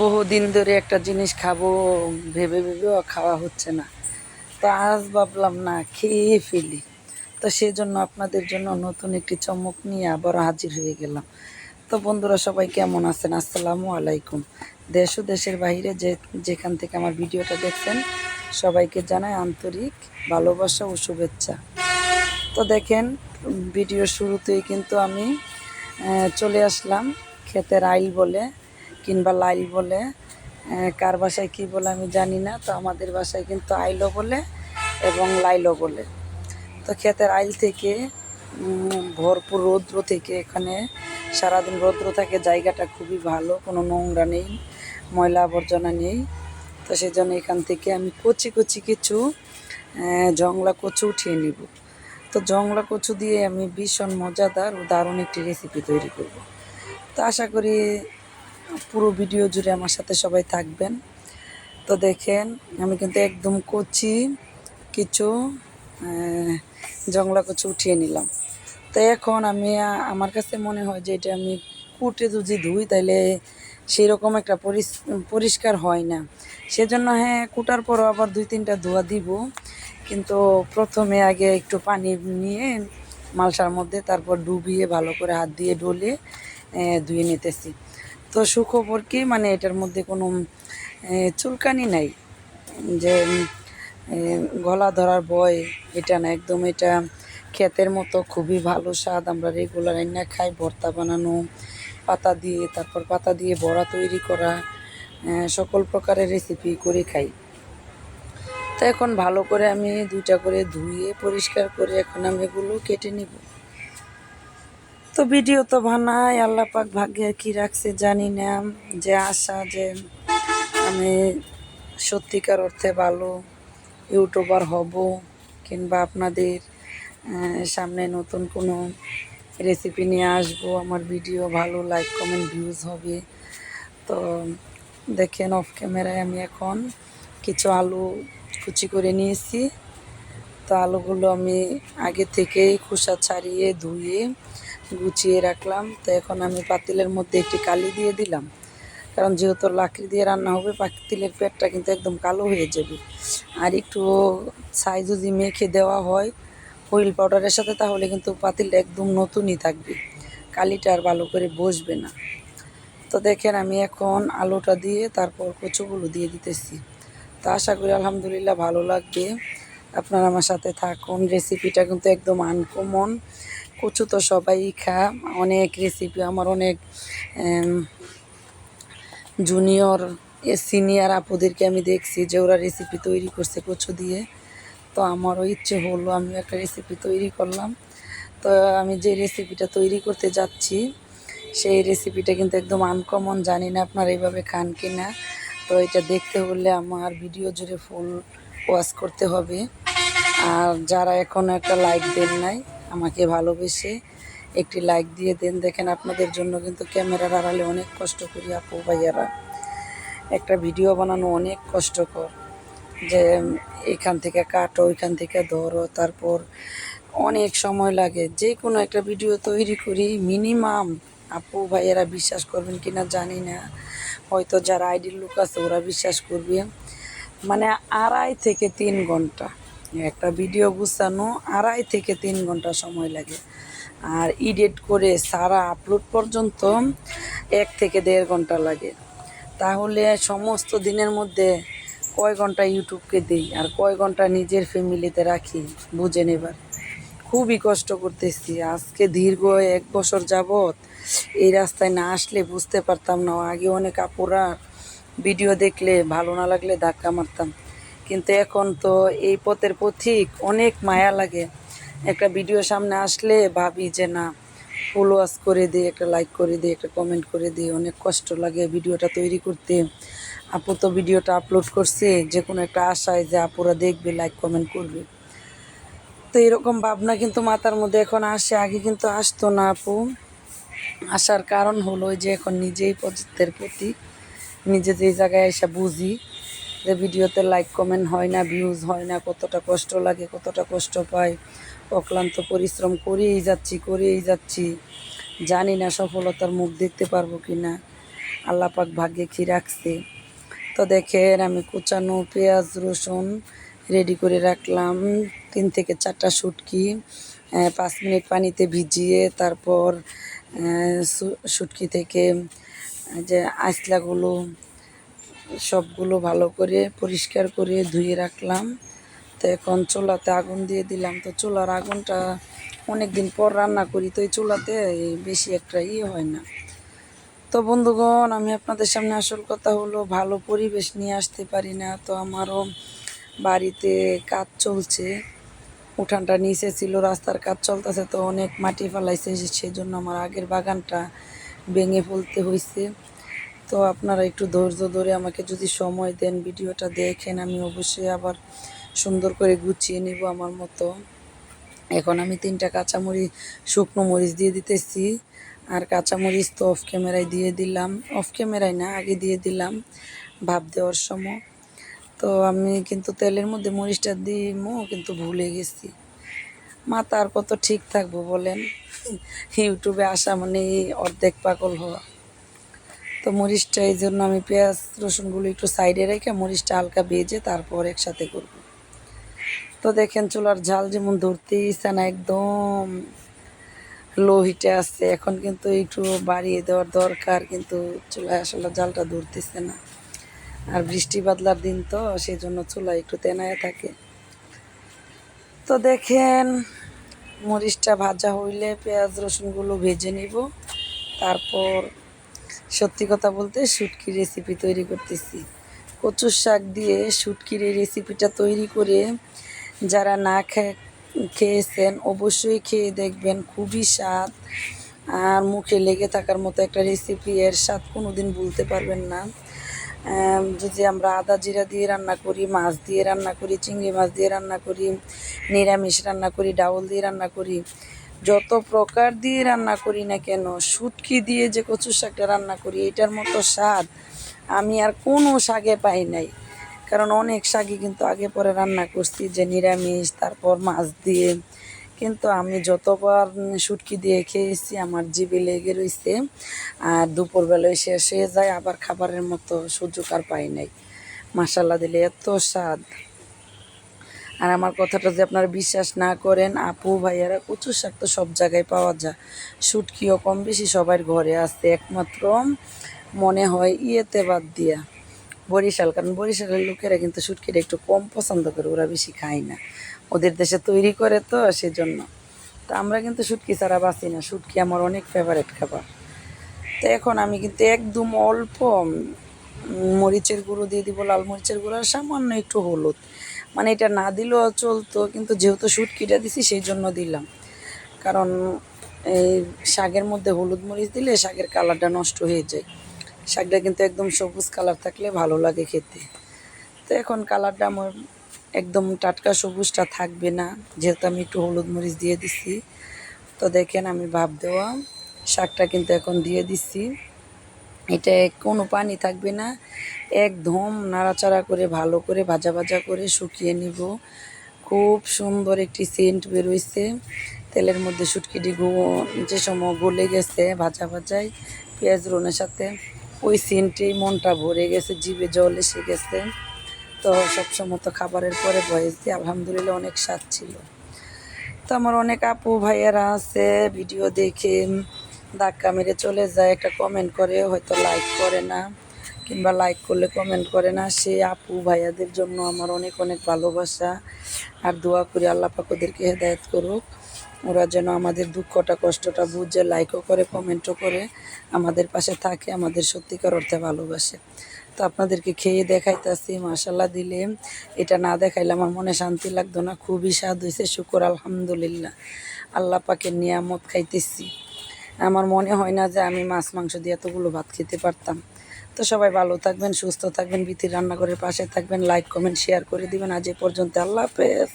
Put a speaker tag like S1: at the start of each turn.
S1: বহুদিন ধরে একটা জিনিস খাব, ভেবে ভেবেও খাওয়া হচ্ছে না। তো আজ ভাবলাম, না, খেয়ে ফেলি। তো সেজন্য আপনাদের জন্য নতুন একটি চমক নিয়ে আবার হাজির হয়ে গেলাম। তো বন্ধুরা, সবাই কেমন আছেন? আসসালামু আলাইকুম। দেশ ও দেশের বাইরে যে, যেখান থেকে আমার ভিডিওটা দেখছেন, সবাইকে জানাই আন্তরিক ভালোবাসা ও শুভেচ্ছা। তো দেখেন, ভিডিও শুরুতেই কিন্তু আমি চলে আসলাম, ক্ষেতের আইল বলে। কিংবা লাইল বলে কার বাসায় কি বলে আমি জানি না, তো আমাদের বাসায় কিন্তু আইলও বলে এবং লাইলও বলে। তো ক্ষেতের আইল থেকে ভরপুর রৌদ্র থেকে এখানে সারাদিন রৌদ্র থাকে, জায়গাটা খুবই ভালো, কোনো নোংরা নেই, ময়লা আবর্জনা নেই। তো সেই জন্য এখান থেকে আমি কচি কচি কিছু জংলা কচু উঠিয়ে নিব। তো জংলা কচু দিয়ে আমি ভীষণ মজাদার ও দারুণ একটি রেসিপি তৈরি করব। তো আশা করি পুরো ভিডিও জুড়ে আমার সাথে সবাই থাকবেন। তো দেখেন, আমি কিন্তু একদম কচি কিছু জংলা কচু উঠিয়ে নিলাম। তো এখন আমি আমার কাছে মনে হয় যে এটা আমি কুটে যদি ধুই তাহলে সেই রকম একটা পরিষ্কার হয় না। সেজন্য হ্যাঁ কুটার পরও আবার দুই তিনটা ধোয়া দিব। কিন্তু প্রথমে আগে একটু পানি নিয়ে মালসার মধ্যে, তারপর ডুবিয়ে ভালো করে হাত দিয়ে ডলে ধুয়ে নিতেছি। তো সুখবর কি? মানে এটার মধ্যে কোনো চুলকানি নাই। যে গলা ধরার ভয়, এটা না, একদম এটা ক্ষেতের মতো খুবই ভালো স্বাদ। আমরা রেগুলার রান্না খাই, ভর্তা বানানো, পাতা দিয়ে, তারপর পাতা দিয়ে বড়া তৈরি করা সকল প্রকারের রেসিপি করে খাই। তো এখন ভালো করে আমি দুইটা করে ধুয়ে, পরিষ্কার করে এখন আমি এগুলো কেটে নিব। তো ভিডিও তো বানাই, আল্লাহ পাক ভাগ্যে কি রাখছে জানি না, যে আশা, যে আমি সত্যিকার অর্থে ভালো ইউটিউবার হব কিংবা আপনাদের সামনে নতুন কোনো রেসিপি নিয়ে আসব, আমার ভিডিও ভালো লাইক কমেন্ট ভিউজ হবে। তো দেখেন অফ ক্যামেরায় আমি এখন কিছু আলু কুচি করে নিয়েছি। তো আলুগুলো আমি আগে থেকেই খোসা ছাড়িয়ে ধুয়ে গুছিয়ে রাখলাম। তো এখন আমি পাতিলের মধ্যে একটি কালি দিয়ে দিলাম। কারণ যেহেতু লাকড়ি দিয়ে রান্না হবে, পাতিলের পেটটা কিন্তু একদম কালো হয়ে যাবে। আর একটু ছাই যদি মেখে দেওয়া হয় হুইল পাউডারের সাথে, তাহলে কিন্তু পাতিলটা একদম নতুনই থাকবে। কালিটা আর ভালো করে বসবে না। তো দেখেন আমি এখন আলুটা দিয়ে, তারপর কচুগুলো দিয়ে দিতেছি। তো আশা করি আলহামদুলিল্লাহ ভালো লাগবে। আপনারা আমার সাথে থাকুন। রেসিপিটা কিন্তু একদম আনকমন কচু তো সবাই খা, অনেক রেসিপি আমার অনেক জুনিয়র এ সিনিয়র আপুদেরকে আমি দেখছি যে ওরা রেসিপি তৈরি করছে কচু দিয়ে। তো আমারও ইচ্ছে হলো আমি একটা রেসিপি তৈরি করলাম। তো আমি যে রেসিপিটা তৈরি করতে যাচ্ছি, সেই রেসিপিটা কিন্তু একদম আনকমন জানি না আপনারা এইভাবে খান কি না তো এটা দেখতে হলে আমার ভিডিও জুড়ে ফুল ওয়াশ করতে হবে। আর যারা এখনও একটা লাইক দেন নাই আমাকে ভালোবেসে একটি লাইক দিয়ে দেন। দেখেন আপনাদের জন্য কিন্তু ক্যামেরার আড়ালে অনেক কষ্ট করি আপু ভাইয়ারা। একটা ভিডিও বানানো অনেক কষ্টকর। যে এখান থেকে কাটো, ওইখান থেকে ধরো, তারপর অনেক সময় লাগে। যে কোনো একটা ভিডিও তৈরি করি মিনিমাম আপু ভাইয়েরা বিশ্বাস করবেন কি না জানি না। হয়তো যারা আইডির লোক আছে ওরা বিশ্বাস করবে। মানে আড়াই থেকে তিন ঘণ্টা। একটা ভিডিও গুছানো আড়াই থেকে তিন ঘণ্টা সময় লাগে। আর ইডিট করে সারা আপলোড পর্যন্ত এক থেকে দেড় ঘণ্টা লাগে। তাহলে সমস্ত দিনের মধ্যে কয় ঘণ্টা ইউটিউবকে দিই আর কয় ঘণ্টা নিজের ফ্যামিলিতে রাখি, বুঝে নেবার। খুবই কষ্ট করতেছি। আজকে দীর্ঘ এক বছর যাবৎ এই রাস্তায় না আসলে বুঝতে পারতাম না। আগে অনেক আপুরা ভিডিও দেখলে ভালো না লাগলে ধাক্কা মারতাম। কিন্তু এখন তো এই পথের পথিক অনেক মায়া লাগে। একটা ভিডিও সামনে আসলে ভাবি যে না ফলো ওয়াচ করে দিই একটা লাইক করে দিই একটা কমেন্ট করে দিই অনেক কষ্ট লাগে ভিডিওটা তৈরি করতে। আপু তো ভিডিওটা আপলোড করছে, যে কোনো একটা আশায় যে আপুরা দেখবে লাইক কমেন্ট করবে। তো এরকম ভাবনা কিন্তু মাথার মধ্যে এখন আসে, আগে কিন্তু আসতো না আপু। আসার কারণ হলো যে এখন নিজেই পথের প্রতি নিজে যে জায়গায় এসে বুঝি। যে ভিডিওতে লাইক কমেন্ট হয় না ভিউজ হয় না, কতটা কষ্ট লাগে, কতটা কষ্ট পাই, অক্লান্ত পরিশ্রম করেই যাচ্ছি করেই যাচ্ছি, জানি না সফলতার মুখ দেখতে পারব কি না আল্লাপাক ভাগ্যে কি রাখছে? তো দেখেন, আমি কুচানো পেঁয়াজ, রসুন রেডি করে রাখলাম, তিন থেকে চারটা শুটকি পাঁচ মিনিট পানিতে ভিজিয়ে তারপর শুটকি থেকে যে আইসলাগুলো সবগুলো ভালো করে পরিষ্কার করে ধুয়ে রাখলাম। তো এখন চুলাতে আগুন দিয়ে দিলাম। তো চুলার আগুনটা অনেক দিন পর রান্না করি, তো এই চুলাতে বেশি একটা ইয়ে হয় না। তো বন্ধুগণ, আমি আপনাদের সামনে আসল কথা হলো, ভালো পরিবেশ নিয়ে আসতে পারি না। তো আমারও বাড়িতে কাজ চলছে। উঠানটা নিচে ছিল, রাস্তার কাজ চলতেছে, তো অনেক মাটি ফেলাইছে। সেই জন্য আমার আগের বাগানটা ভেঙে ফেলতে হয়েছে তো আপনারা একটু ধৈর্য ধরে আমাকে যদি সময় দেন ভিডিওটা দেখেন, আমি অবশ্যই আবার সুন্দর করে গুছিয়ে নিব আমার মতো। এখন আমি তিনটা কাঁচামরিচ, শুকনো মরিচ দিয়ে দিতেছি আর কাঁচামরিচ তো অফ ক্যামেরায় দিয়ে দিলাম। অফ ক্যামেরায় না, আগে দিয়ে দিলাম ভাব দেওয়ার সময়। তো আমি কিন্তু তেলের মধ্যে মরিচটা দিমও কিন্তু ভুলে গেছি। মা আর কত ঠিক থাকব বলেন? ইউটিউবে আসা মানে অর্ধেক পাগল হওয়া। তো মরিচটা এই জন্য আমি পেঁয়াজ, রসুনগুলো একটু সাইডে রেখে মরিচটা হালকা ভেজে তারপর একসাথে করব। তো দেখেন চুলার ঝাল যেমন ধরতেই ইচ্ছা না, একদম লো হিটে আসছে এখন কিন্তু একটু বাড়িয়ে দেওয়ার দরকার, কিন্তু চুলায় আসলে জালটা ধরতেছে না। আর বৃষ্টি বাদলার দিন তো সেই জন্য চুলা একটু তেনায় থাকে। তো দেখেন মরিচটা ভাজা হইলে পেঁয়াজ, রসুনগুলো ভেজে নিব। তারপর সত্যি কথা বলতে শুটকির রেসিপি তৈরি করতেছি। কচুর শাক দিয়ে শুটকির এই রেসিপিটা তৈরি করে যারা না খেয়েছেন অবশ্যই খেয়ে দেখবেন, খুবই স্বাদ। আর মুখে লেগে থাকার মতো একটা রেসিপি এর স্বাদ কোনো দিন ভুলতে পারবেন না। যদি আমরা আদা জিরা দিয়ে রান্না করি, মাছ দিয়ে রান্না করি, চিংড়ি মাছ দিয়ে রান্না করি, নিরামিষ রান্না করি, ডাউল দিয়ে রান্না করি যত প্রকার দিয়ে রান্না করি না কেন, শুটকি দিয়ে যে কচু শাকটা রান্না করি, এটার মতো স্বাদ আমি আর কোনো শাকে পাই নাই। কারণ অনেক শাকই কিন্তু আগে পরে রান্না করছি, যে নিরামিষ, তারপর মাছ দিয়ে। কিন্তু আমি যতবার শুটকি দিয়ে খেয়েছি, আমার জিভে লেগে রয়েছে আর দুপুরবেলায় শেষ হয়ে যায়, আবার খাবারের মতো সুযোগ আর পাই নাই। মশালা দিলে এত স্বাদ। আর আমার কথাটা যে আপনারা বিশ্বাস না করেন, আপু, ভাইয়ারা কচুর শাক তো সব জায়গায় পাওয়া যায়। শুটকিও কম বেশি সবার ঘরে আছে, একমাত্র মনে হয় ইয়েতে বাদ দিয়া। বরিশাল, কারণ বরিশালের লোকেরা কিন্তু শুটকিটা একটু কম পছন্দ করে, ওরা বেশি খায় না। ওদের দেশে তৈরি করে তো সেজন্য। তো আমরা কিন্তু শুটকি ছাড়া বাঁচি না শুটকি আমার অনেক ফেভারেট খাবার। তো এখন আমি কিন্তু একদম অল্প মরিচের গুঁড়ো দিয়ে দিব, লাল মরিচের গুঁড়ো আর সামান্য একটু হলুদ। মানে এটা না দিলেও চলতো, কিন্তু যেহেতু শুটকিটা দিছি সেই জন্য দিলাম। কারণ এই শাকের মধ্যে হলুদ মরিচ দিলে শাকের কালারটা নষ্ট হয়ে যায়। শাকটা কিন্তু একদম সবুজ কালার থাকলে ভালো লাগে খেতে। তো এখন কালারটা আমার একদম টাটকা সবুজটা থাকবে না, যেহেতু আমি একটু হলুদ মরিচ দিয়ে দিছি। তো দেখেন আমি ভাব দেওয়া, শাকটা কিন্তু এখন দিয়ে দিচ্ছি এটা কোনো পানি থাকবে না। একদম নাড়াচাড়া করে, ভালো করে ভাজা ভাজা করে শুকিয়ে নিব। খুব সুন্দর একটি সেন্ট বেরোইছে। তেলের মধ্যে শুটকিটি গো, যে সময় গলে গেছে ভাজা ভাজায়, পেঁয়াজ রনের সাথে, ওই সেন্টেই মনটা ভরে গেছে, জিভে জল এসে গেছে। তো সবসময় তো খাবারের পরে ভয়েস দিয়ে আলহামদুলিল্লাহ অনেক স্বাদ ছিল। তো আমার অনেক আপু ভাইয়ারা আছে, ভিডিও দেখে ধাক্কা মেরে চলে যায়, একটা কমেন্ট করে, হয়তো লাইক করে না, কিংবা লাইক করলে কমেন্ট করে না। সেই আপু ভাইয়াদের জন্য আমার অনেক অনেক ভালোবাসা। আর দোয়া করি আল্লাহ পাক ওদেরকে হেদায়ত করুক। ওরা যেন আমাদের দুঃখটা, কষ্টটা বুঝে লাইকও করে কমেন্টও করে, আমাদের পাশে থাকে, আমাদের সত্যিকার অর্থে ভালোবাসে। তো আপনাদেরকে খেয়ে দেখাইতেছি মাসাল্লাহ দিলে। এটা না দেখাইলে আমার মনে শান্তি লাগতো না, খুবই স্বাদ হয়েছে শুকর আলহামদুলিল্লাহ। আল্লাহ নিয়ামত খাইতেছি। আমার মনে হয় না যে আমি মাছ, মাংস দিয়ে এতগুলো ভাত খেতে পারতাম। তো সবাই ভালো থাকবেন, সুস্থ থাকবেন বিতির রান্নাঘরের পাশে থাকবেন। লাইক কমেন্ট শেয়ার করে দিবেন। আজ এ পর্যন্ত আল্লাহ হাফেজ।